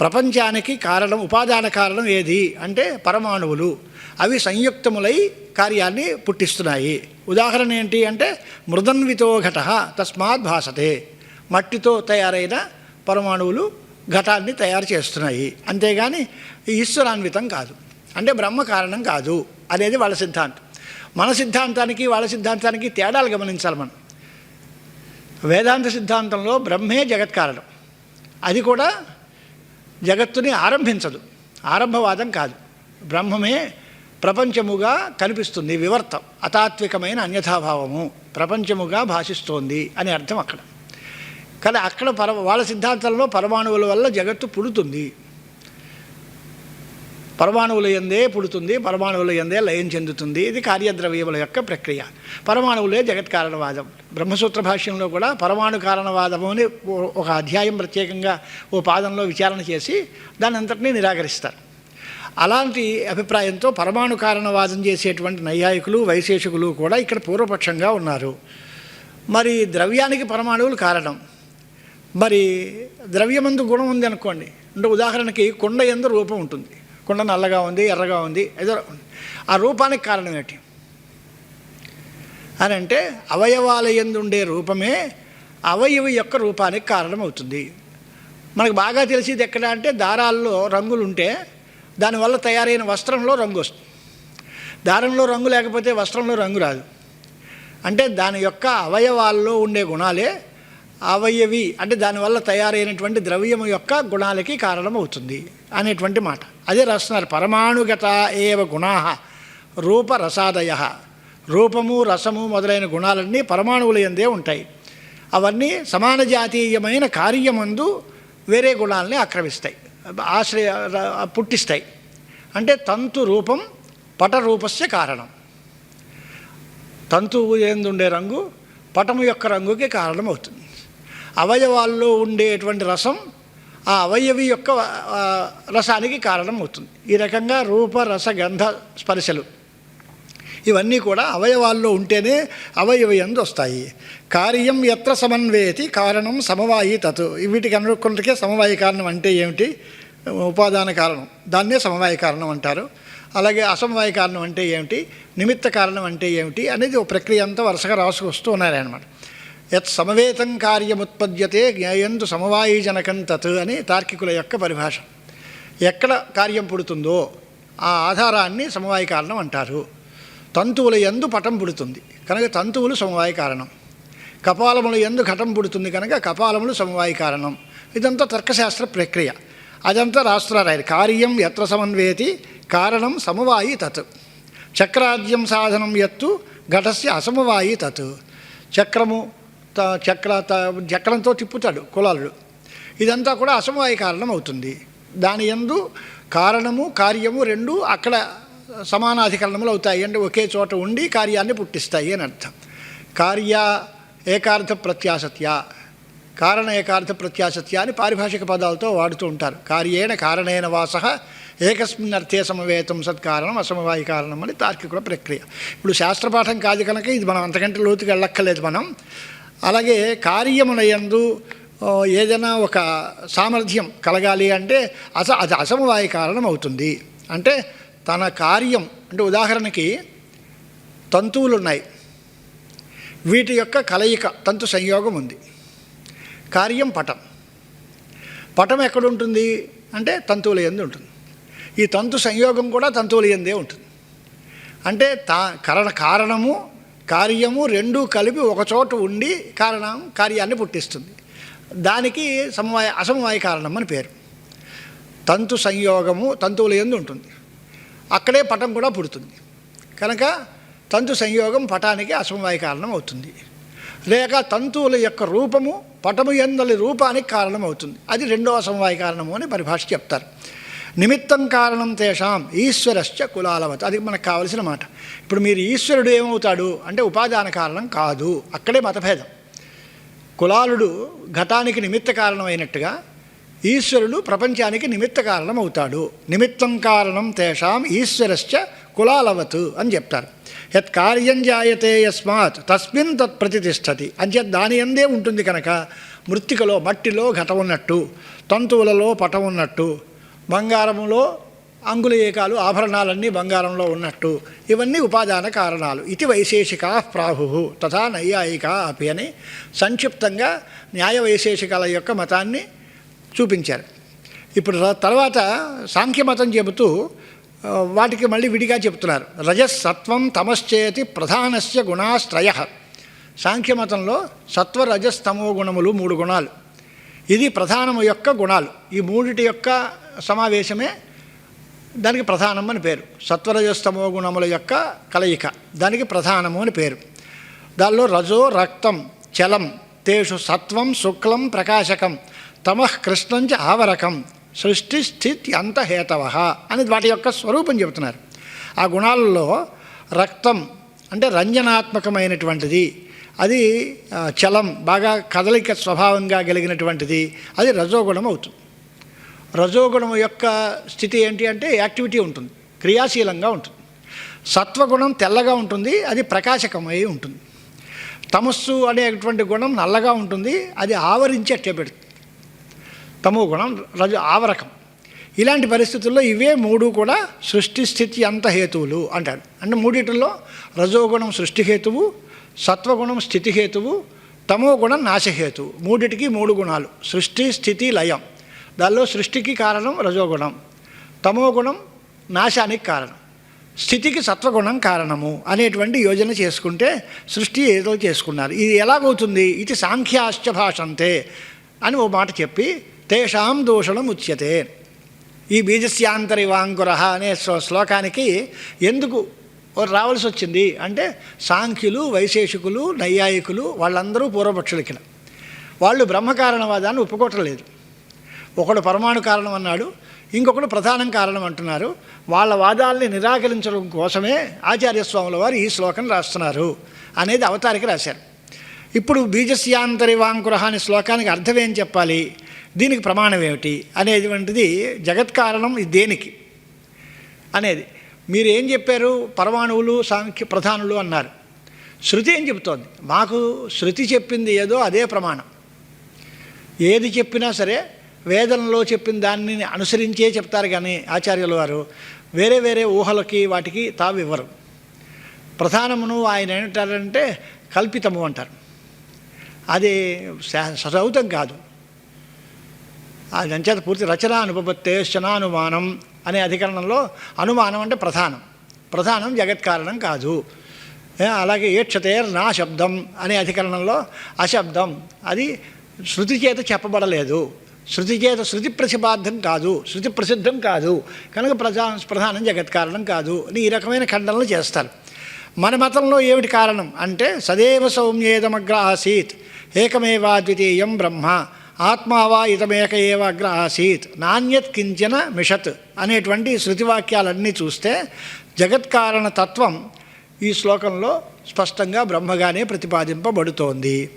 ప్రపంచానికి కారణం ఉపాదాన కారణం ఏది అంటే పరమాణువులు. అవి సంయుక్తములై కార్యాన్ని పుట్టిస్తున్నాయి. ఉదాహరణ ఏంటి అంటే మృదన్వితో ఘట తస్మాత్ భాసతే. మట్టితో తయారైన పరమాణువులు ఘటాన్ని తయారు చేస్తున్నాయి. అంతేగాని ఈశ్వరాన్వితం కాదు. అంటే బ్రహ్మ కారణం కాదు అనేది వాళ్ళ సిద్ధాంతం. మన సిద్ధాంతానికి వాళ్ళ సిద్ధాంతానికి తేడాలు గమనించాలి మనం. వేదాంత సిద్ధాంతంలో బ్రహ్మే జగత్ కారణం. అది కూడా జగత్తుని ఆరంభించదు. ఆరంభవాదం కాదు. బ్రహ్మమే ప్రపంచముగా కనిపిస్తుంది వివర్తం అతాత్వికమైన అన్యథాభావము. ప్రపంచముగా భాషిస్తోంది అని అర్థం అక్కడ. కానీ అక్కడ పర వాళ్ళ సిద్ధాంతంలో పరమాణువుల వల్ల జగత్తు పుడుతుంది. పరమాణువుల ఎందే పుడుతుంది పరమాణువుల ఎందే లయం చెందుతుంది. ఇది కార్యద్రవ్యముల యొక్క ప్రక్రియ. పరమాణువులే జగత్ కారణవాదం బ్రహ్మసూత్ర భాష్యంలో కూడా పరమాణు కారణవాదము అని ఒక అధ్యాయం ప్రత్యేకంగా ఓ పాదంలో విచారణ చేసి దాని అంతటినీ నిరాకరిస్తారు. అలాంటి అభిప్రాయంతో పరమాణు కారణవాదం చేసేటువంటి నైయాయికులు వైశేషికులు కూడా ఇక్కడ పూర్వపక్షంగా ఉన్నారు. మరి ద్రవ్యానికి పరమాణువులు కారణం. మరి ద్రవ్యమందు గుణం ఉంది అనుకోండి. అంటే ఉదాహరణకి కుండ ఎందు రూపం ఉంటుంది. కుండ నల్లగా ఉంది ఎర్రగా ఉంది. ఏదో ఆ రూపానికి కారణం ఏంటి అని అంటే అవయవాల రూపమే అవయవి యొక్క రూపానికి కారణమవుతుంది. మనకు బాగా తెలిసేది ఎక్కడ అంటే దారాల్లో రంగులు ఉంటే దానివల్ల తయారైన వస్త్రంలో రంగు వస్తుంది. దారంలో రంగు లేకపోతే వస్త్రంలో రంగు రాదు. అంటే దాని యొక్క అవయవాల్లో ఉండే గుణాలే అవయవి అంటే దానివల్ల తయారైనటువంటి ద్రవ్యము యొక్క గుణాలకి కారణమవుతుంది అనేటువంటి మాట. అదే రాస్తున్నారు పరమాణుగత ఏవ గుణా రూపరసాదయ. రూపము రసము మొదలైన గుణాలన్నీ పరమాణువుల ఎందే ఉంటాయి. అవన్నీ సమాన జాతీయమైన కార్యమందు వేరే గుణాలని ఆక్రమిస్తాయి ఆశ్రయ పుట్టిస్తాయి. అంటే తంతు రూపం పటరూపస్య కారణం. తంతువు ఏందుండే రంగు పటము యొక్క రంగుకి కారణమవుతుంది. అవయవాల్లో ఉండేటువంటి రసం ఆ అవయవి యొక్క రసానికి రసానికి కారణమవుతుంది. ఈ రకంగా రూప రస గంధ స్పర్శలు ఇవన్నీ కూడా అవయవాల్లో ఉంటేనే అవయవి ఎందు వస్తాయి. కార్యం ఎత్ర సమన్వేతి కారణం సమవాయి తత్. వీటికి అనుకుంటే సమవాయి కారణం అంటే ఏమిటి? ఉపాదాన కారణం. దాన్నే సమవాయ కారణం అంటారు. అలాగే అసమవాయ కారణం అంటే ఏమిటి? నిమిత్త కారణం అంటే ఏమిటి? అనేది ఒక ప్రక్రియ అంతా వరుసగా రాసుకొస్తూ ఉన్నారనమాట యత్ సమవేతం కార్యముత్పద్యతే జ్ఞాయందు సమవాయిజనకం తత్ అని తార్కికుల యొక్క పరిభాష. ఎక్కడ కార్యం పుడుతుందో ఆ ఆధారాన్ని సమవాయ కారణం అంటారు. తంతువుల ఎందు పటం పుడుతుంది. కనుక తంతువులు సమవాయ కారణం. కపాలముల ఎందు ఘటం పుడుతుంది కనుక కపాలములు సమవాయ కారణం. ఇదంతా తర్కశాస్త్ర ప్రక్రియ. అదంతా రాస్తున్నారు. ఆయన కార్యం ఎత్ర సమన్వేతి కారణం సమవాయి తత్. చక్రాద్యం సాధనం ఎత్తు ఘటస్య అసమవాయి తత్. చక్రము చక్ర చక్రంతో తిప్పుతాడు కులాలుడు ఇదంతా కూడా అసమవాయ కారణం అవుతుంది. దాని ఎందు కారణము కార్యము రెండు అక్కడ సమానాధికరణములు అవుతాయి. అంటే ఒకే చోట ఉండి కార్యాన్ని పుట్టిస్తాయి అని అర్థం. కార్య ఏకార్థ ప్రత్యాసత్య. కారణ ఏకార్థ ప్రత్యాసత్య అని పారిభాషిక పదాలతో వాడుతూ ఉంటారు. కార్యేణ కారణేన వాస ఏకస్మిన్ అర్థే సమవేతం సత్కారణం అసమవాయి కారణం అని తార్కికుల ప్రక్రియ. ఇప్పుడు శాస్త్రపాఠం కాదు కనుక ఇది మనం అంతకంటే లోతుకి వెళ్ళక్కర్లేదు మనం. అలాగే కార్యమునయందు ఏదైనా ఒక సామర్థ్యం కలగాలి అంటే అస అది అసమవాయ కారణం అవుతుంది అంటే తన కార్యం అంటే ఉదాహరణకి తంతువులు ఉన్నాయి వీటి యొక్క కలయిక తంతు సంయోగం ఉంది. కార్యం పటం. పటం ఎక్కడుంటుంది? అంటే తంతువుల ఎందు ఉంటుంది. ఈ తంతు సంయోగం కూడా తంతువుల ఎందే ఉంటుంది. అంటే తా కరణ కారణము కార్యము రెండూ కలిపి ఒకచోట ఉండి కారణం కార్యాన్ని పుట్టిస్తుంది. దానికి సమవాయ అసమవాయ కారణం అని పేరు. తంతు సంయోగము తంతువుల ఎందు ఉంటుంది. అక్కడే పటం కూడా పుడుతుంది. కనుక తంతు సంయోగం పటానికి అసమవాయ కారణం అవుతుంది. లేక తంతువుల యొక్క రూపము పటము ఎందలి రూపానికి కారణం అవుతుంది. అది రెండవ అసమవాయ కారణము అని పరిభాష చెప్తారు. నిమిత్తం కారణం తేషాం ఈశ్వరశ్చ కులాలవత్. అది మనకు కావలసిన మాట. ఇప్పుడు మీరు ఈశ్వరుడు ఏమవుతాడు? అంటే ఉపాదాన కారణం కాదు. అక్కడే మతభేదం. కులాలుడు ఘటానికి నిమిత్త కారణమైనట్టుగా ఈశ్వరుడు ప్రపంచానికి నిమిత్త కారణం అవుతాడు నిమిత్తం కారణం తేషాం ఈశ్వరశ్చ కులాలవత్ అని చెప్తారు. యత్ కార్యం జాయతే యస్మాత్ తస్మిన్ తత్ ప్రతిష్టతి అంచేత దాని ఎందే ఉంటుంది కనుక మృత్తికలో మట్టిలో ఘటం ఉన్నట్టు తంతువులలో పటం ఉన్నట్టు బంగారములో అంగుల ఏకాలు ఆభరణాలన్నీ బంగారంలో ఉన్నట్టు. ఇవన్నీ ఉపాదాన కారణాలు. ఇది వైశేషిక ప్రాహు తథా నైయాయికా అపి అని సంక్షిప్తంగా న్యాయ వైశేషికాల యొక్క మతాన్ని చూపించారు. ఇప్పుడు తర్వాత సాంఖ్యమతం చెబుతూ వాటికి మళ్ళీ విడిగా చెప్తున్నారు రజస్సత్వం తమశ్చేతి ప్రధానస్య గుణాశ్రయ. సాంఖ్యమతంలో సత్వ రజస్తమో గుణములు మూడు గుణాలు. ఇది ప్రధానము యొక్క గుణాలు. ఈ మూడిటి యొక్క సమావేశమే దానికి ప్రధానం అని పేరు. సత్వరజస్తమో గుణముల యొక్క కలయిక. దానికి ప్రధానము అని పేరు. దానిలో రజో రక్తం చలం తేషు సత్వం శుక్లం ప్రకాశకం తమః కృష్ణంచ ఆవరకం సృష్టి స్థితి అంతహేతవ అని వాటి యొక్క స్వరూపం చెబుతున్నారు. ఆ గుణాలలో రక్తం అంటే రంజనాత్మకమైనటువంటిది. అది చలం బాగా కదలిక స్వభావంగా కలిగినటువంటిది అది రజోగుణం అవుతుంది. రజోగుణం యొక్క స్థితి ఏంటి అంటే యాక్టివిటీ ఉంటుంది క్రియాశీలంగా ఉంటుంది. సత్వగుణం తెల్లగా ఉంటుంది అది ప్రకాశకమై ఉంటుంది. తమస్సు అనేటువంటి గుణం నల్లగా ఉంటుంది అది ఆవరించి అట్టే పెడుతుంది తమో గుణం రజ ఆవరకం. ఇలాంటి పరిస్థితుల్లో ఇవే మూడు కూడా సృష్టి స్థితి అంత హేతువులు అంటారు. అంటే మూడిటిల్లో రజోగుణం సృష్టి హేతువు సత్వగుణం స్థితిహేతువు తమో గుణం నాశహేతువు మూడిటికి మూడు గుణాలు. సృష్టి స్థితి లయం. దానిలో సృష్టికి కారణం రజోగుణం. తమో గుణం నాశానికి కారణం. స్థితికి సత్వగుణం కారణము అనేటువంటి యోజన చేసుకుంటే సృష్టి ఏదో చేసుకున్నారు. ఇది ఎలాగవుతుంది? ఇది సాంఖ్యాశ్చ భాషంతే అని ఓ మాట చెప్పి తేషాం దోషణం ఉచ్యతే. ఈ బీజస్యాంతరి వాంకుర అనే శ్లోకానికి ఎందుకు రావాల్సి వచ్చింది. అంటే సాంఖ్యులు వైశేషికులు నైయాయికులు వాళ్ళందరూ పూర్వపక్షులు ఇక్కడ వాళ్ళు బ్రహ్మకారణవాదాన్ని ఒప్పుకోవటం ఒకడు పరమాణు కారణం అన్నాడు ఇంకొకడు ప్రధానం కారణం అంటున్నారు. వాళ్ళ వాదాల్ని నిరాకరించడం కోసమే ఆచార్యస్వాముల వారు ఈ శ్లోకం రాస్తున్నారు అనేది అవతారికి రాశారు. ఇప్పుడు బీజస్యాంతరి వాంకుర అనే శ్లోకానికి అర్థం ఏం చెప్పాలి? దీనికి ప్రమాణం ఏమిటి? అనేటువంటిది జగత్ కారణం దేనికి? అనేది. మీరు ఏం చెప్పారు? పరమాణువులు సాంఖ్య ప్రధానులు అన్నారు. శృతి ఏం చెబుతోంది మాకు శృతి చెప్పింది ఏదో అదే ప్రమాణం. ఏది చెప్పినా సరే వేదనలో చెప్పిన దాన్ని అనుసరించే చెప్తారు కానీ ఆచార్యుల వారు. వేరే వేరే ఊహలకి వాటికి తావి ఇవ్వరు. ప్రధానమును ఆయన ఏంటారంటే కల్పితము అంటారు. అది సౌతం కాదు. అది అంచేత పూర్తి రచన అనుపత్తే శనానుమానం అనే అధికరణంలో అనుమానం అంటే ప్రధానం. ప్రధానం జగత్ కారణం కాదు అలాగే ఏక్షతేర్ నా శబ్దం అనే అధికరణంలో అశబ్దం. అది శృతి చేత చెప్పబడలేదు. శృతి చేత శృతి ప్రతిపాద్యం కాదు. శృతి ప్రసిద్ధం కాదు. కనుక ప్రధా ప్రధానం జగత్ కారణం కాదు అని ఈ రకమైన ఖండనలు చేస్తారు. మన మతంలో ఏమిటి కారణం? అంటే సదేవ సౌమ్యేదమగ్ర ఆసీత్ ఏకమేవాద్వితీయం బ్రహ్మ. ఆత్మావా ఇతమేక ఏవ అగ్ర ఆసీత్ నాణ్యత్ కించన మిషత్ అనేటువంటి శృతివాక్యాలన్నీ చూస్తే జగత్కారణ తత్వం ఈ శ్లోకంలో స్పష్టంగా బ్రహ్మగానే ప్రతిపాదింపబడుతోంది.